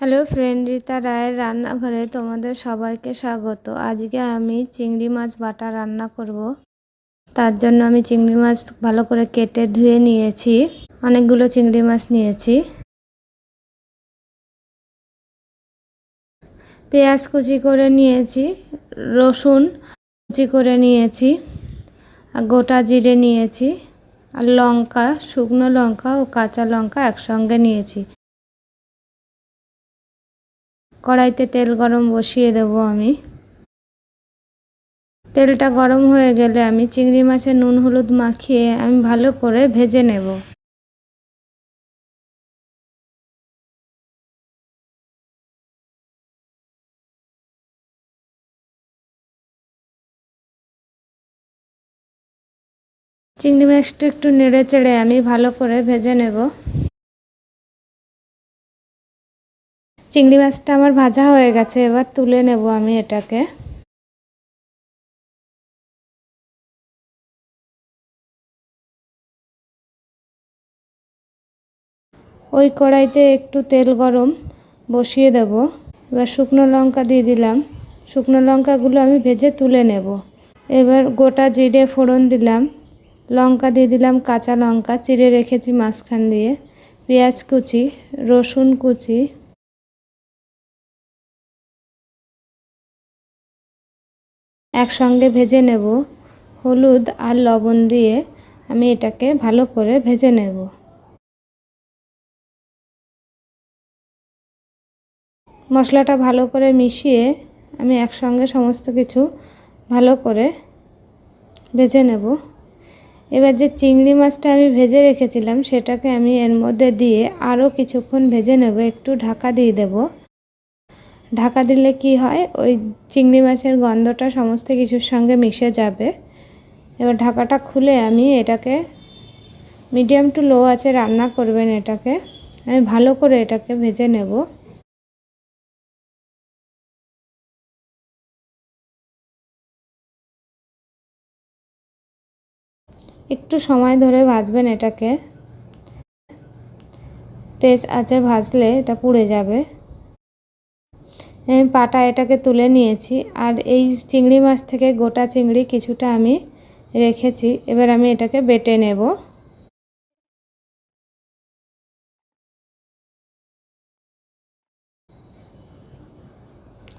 Hello friend Rita রায়ের রান্নাঘরে তোমাদের সবাইকে স্বাগত। আজকে আমি চিংড়ি মাছ বাটা রান্না করব। তার জন্য আমি চিংড়ি মাছ ভালো করে কেটে ধুয়ে নিয়েছি। অনেকগুলো চিংড়ি মাছ নিয়েছি। পেঁয়াজ কুচি করে নিয়েছি, রসুন কুচি করে নিয়েছি গোটা জিরে নিয়েছি, আর লঙ্কা, শুকনো লঙ্কা ও কাঁচা লঙ্কা একসঙ্গে নিয়েছি। কড়াইতে তেল গরম বসিয়ে দেব আমি। তেলটা গরম হয়ে গেলে আমি চিংড়ি মাছের নুন হলুদ মাখিয়ে আমি ভালো করে ভেজে নেব। চিংড়ি মাছটা একটু নেড়ে চেড়ে আমি ভালো করে ভেজে নেব। চিংড়ি মাছটা আমার ভাজা হয়ে গেছে, এবার তুলে নেব আমি এটাকে। ওই কড়াইতে একটু তেল গরম বসিয়ে দেব। এবার শুকনো লঙ্কা দিয়ে দিলাম। শুকনো লঙ্কাগুলো আমি ভেজে তুলে নেব। এবার গোটা জিরে ফোড়ন দিলাম। লঙ্কা দিয়ে দিলাম কাঁচা লঙ্কা, চিড়ে রেখেছি মাঝখান দিয়ে। পেঁয়াজ কুচি, রসুন কুচি একসঙ্গে ভেজে নেব। হলুদ আর লবণ দিয়ে আমি এটাকে ভালো করে ভেজে নেব। মশলাটা ভালো করে মিশিয়ে আমি একসঙ্গে সমস্ত কিছু ভালো করে ভেজে নেব। এবার যে চিংড়ি মাছটা আমি ভেজে রেখেছিলাম, সেটাকে আমি এর মধ্যে দিয়ে আরও কিছুক্ষণ ভেজে নেব। একটু ঢাকা দিয়ে দেবো। ঢাকা দিলে কি হয়? ওই চিংড়ি মাছের গন্ধটা সমস্ত কিছুর সঙ্গে মিশে যাবে। এবার ঢাকাটা খুলে আমি এটাকে মিডিয়াম টু লো আছে রান্না করবেন এটাকে। আমি ভালো করে এটাকে ভেজে নেব। একটু সময় ধরে ভাজবেন এটাকে। তেজ আছে ভাজলে এটা পুড়ে যাবে। পাটা এটাকে তুলে নিয়েছি আর এই চিংড়ি মাছ থেকে গোটা চিংড়ি কিছুটা আমি রেখেছি। এবার আমি এটাকে বেটে নেব।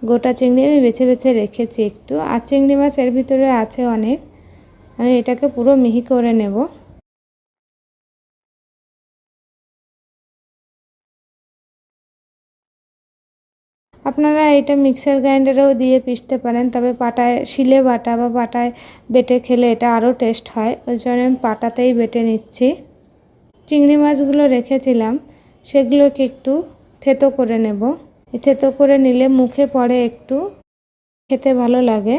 গোটা চিংড়ি আমি বেছে বেছে রেখেছি একটু। আর চিংড়ি মাছ এর ভিতরে আছে অনেক। আমি এটাকে পুরো মিহি করে নেব। আপনারা এটা মিক্সার গ্রাইন্ডারেও দিয়ে পিষতে পারেন, তবে পাটায় শিলে বাটা বা পাটায় বেটে খেলে এটা আরও টেস্ট হয়। ওই জন্য আমি পাটাতেই বেটে নিচ্ছি। চিংড়ি মাছগুলো রেখেছিলাম, সেগুলোকে একটু থেতো করে নেব। থেতো করে নিলে মুখে পড়ে একটু খেতে ভালো লাগে।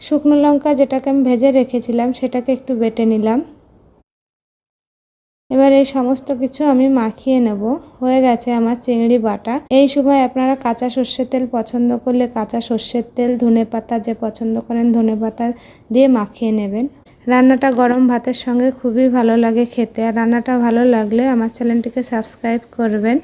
শুকনো লঙ্কা যেটাকে আমি ভেজে রেখেছিলাম, সেটাকে একটু বেটে নিলাম। এবার এই সমস্ত কিছু আমি মাখিয়ে নেব। হয়ে গেছে আমার চিংড়ি বাটা। এই সময় আপনারা কাঁচা সর্ষের তেল পছন্দ করলে কাঁচা সর্ষের তেল, ধনে পাতা যে পছন্দ করেন ধনে পাতা দিয়ে মাখিয়ে নেবেন। রান্নাটা গরম ভাতের সঙ্গে খুবই ভালো লাগে খেতে। আর রান্নাটা ভালো লাগলে আমার চ্যানেলটিকে সাবস্ক্রাইব করবেন।